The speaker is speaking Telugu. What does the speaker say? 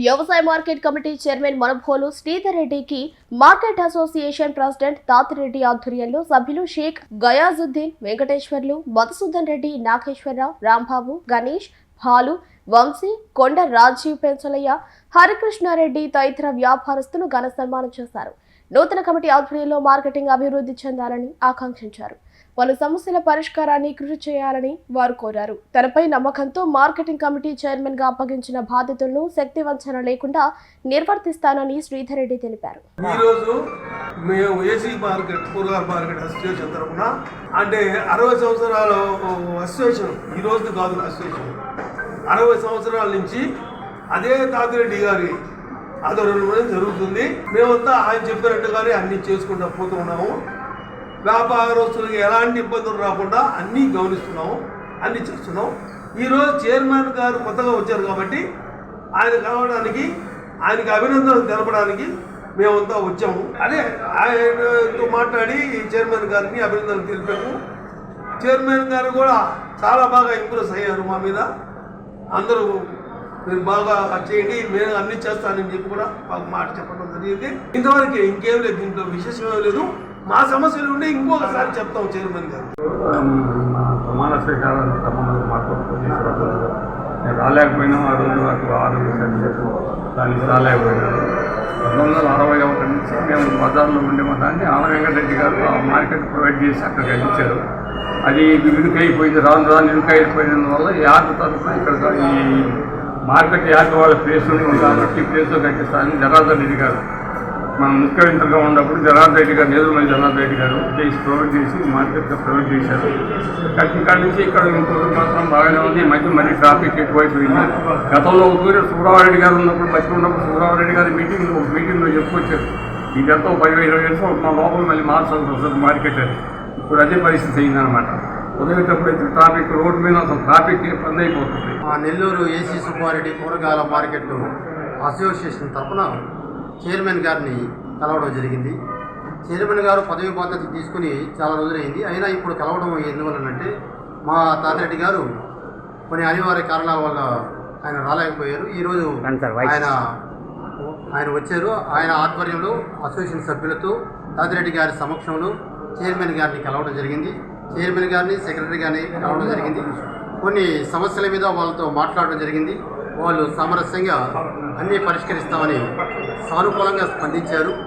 వ్యవసాయ మార్కెట్ కమిటీ చైర్మన్ మనభోలు శ్రీధర్ రెడ్డికి మార్కెట్ అసోసియేషన్ ప్రెసిడెంట్ తాతిరెడ్డి ఆధ్వర్యంలో సభ్యులు షేక్ గయాజుద్దీన్ వెంకటేశ్వర్లు మధుసూదన్ రెడ్డి నాగేశ్వరరావు రాంబాబు గణేష్ భాలు వంశీ కొండ రాజీవ్ పెంచలయ్య హరికృష్ణారెడ్డి తదితర వ్యాపారస్తులు ఘన సన్మానం చేశారు. నూతన కమిటీ ఆధ్వర్యంలో మార్కెటింగ్ అభివృద్ధి చెందాలని ఆకాంక్షించారు. పలు సమస్యల పరిష్కారాన్ని కృషి చేయాలని వారు కోరారు. తనపై నమ్మకంతో మార్కెటింగ్ కమిటీ చైర్మన్గా అప్పగించిన బాధ్యతలను శక్తి వంచన లేకుండా నిర్వర్తిస్తానని శ్రీధర్ రెడ్డి తెలిపారు ఈరోజు మేము ఏసీ మార్కెట్ కూరగాయల మార్కెట్ అసోసియేషన్ తరఫున అంటే అరవై సంవత్సరాల అసోసియేషన్ ఈ రోజు కాదు అసోసియేషన్. అరవై సంవత్సరాల నుంచి అదే తాతిరెడ్డి గారి ఆధ్వర్యంలోనే జరుగుతుంది. మేమంతా ఆయన చెప్పినట్టుగానే అన్ని చేసుకుంటూ పోతూ ఉన్నాము. వ్యాపారస్తులకు ఎలాంటి ఇబ్బందులు రాకుండా అన్నీ గమనిస్తున్నాము అన్నీ చేస్తున్నాం ఈరోజు చైర్మన్ గారు కొత్తగా వచ్చారు కాబట్టి ఆయన కలవడానికి ఆయనకి అభినందనలు తెలపడానికి మేమంతా వచ్చాము. అదే ఆయనతో మాట్లాడి చైర్మన్ గారిని అభినందనలు తెలిపాము. చైర్మన్ గారు కూడా చాలా బాగా ఇంప్రెస్ అయ్యారు మా మీద. అందరూ మీరు బాగా చేయండి మేము అన్ని చేస్తానని చెప్పి కూడా మాకు మాట చెప్పడం జరిగింది. ఇంతవరకు ఇంకేం లేదు దీంట్లో విశేషం లేదు. మా సమస్యలు ఉంటే ఇంకొకసారి చెప్తాం చైర్మన్ గారు. మా ప్రమాణ స్వీకారానికి సంబంధంగా మాకు నేను రాలేకపోయినా ఆ రోజు నాకు ఆరోగ్య సర్టిఫికేట్ దానికి రాలేకపోయినాను పంతొమ్మిది వందల అరవై ఒకటి నుంచి మేము బజార్లో ఉండే దాన్ని ఆన వెంకటరెడ్డి గారు ఆ మార్కెట్ ప్రొవైడ్ చేసి అక్కడికి అందించారు. అది ఇరుకైపోయింది రాను రాను వల్ల యార్డ్ తరఫున ఇక్కడ ఈ మార్కెట్ యార్డ్ వాళ్ళ ప్లేస్ నుండి కాబట్టి ప్లేస్లో కట్టిస్తారని జనార్దన్ రెడ్డి గారు. మనం ముఖ్యమంత్రిగా ఉన్నప్పుడు జనార్దన్ రెడ్డి గారు నేదురుమల్లి జనార్దన్ రెడ్డి గారు చేసి ప్రొవైడ్ చేసి మార్కెట్గా ప్రొవైడ్ చేశారు. కట్టి ఇక్కడ నుంచి ఇక్కడ ఇంకొక మాత్రం బాగానే ఉంది. మధ్య మరీ ట్రాఫిక్ ఎక్కువైపోయింది. గతంలో ఒకరు ఊరు గారు ఉన్నప్పుడు మధ్య ఉన్నప్పుడు సుబ్రహ్మణ్య గారి మీటింగ్ ఒక మీటింగ్లో చెప్పుకొచ్చారు. ఇదంతా ఒక ఇరవై మా లోపల మళ్ళీ మార్చాల్సి వస్తుంది మార్కెట్ అని. ఇప్పుడు అదే పరిస్థితి అయిందనమాట ఉదయేటప్పుడు అయితే ట్రాఫిక్ రోడ్డు మీద అసలు ట్రాఫిక్ ఇబ్బంది అయిపోతుంది. మా నెల్లూరు ఏసీ సుబ్బారెడ్డి కూరగాయల మార్కెట్ అసోసియేషన్ తరఫున చైర్మన్ గారిని కలవడం జరిగింది. చైర్మన్ గారు పదవి బాధ్యత తీసుకుని చాలా రోజులైంది. అయినా ఇప్పుడు కలవడం ఎందువలనంటే మా తాతిరెడ్డి గారు కొన్ని అనివార్య కారణాల వల్ల ఆయన రాలేకపోయారు. ఈరోజు ఆయన ఆయన వచ్చారు. ఆయన ఆధ్వర్యంలో అసోసియేషన్ సభ్యులతో తాతిరెడ్డి గారి సమక్షంలో చైర్మన్ గారిని కలవడం జరిగింది. చైర్మన్ గారిని సెక్రటరీ గారిని కలవడం జరిగింది. కొన్ని సమస్యల మీద వాళ్ళతో మాట్లాడడం జరిగింది. వాళ్ళు సామరస్యంగా అన్నీ పరిష్కరిస్తామని సానుకూలంగా స్పందించారు.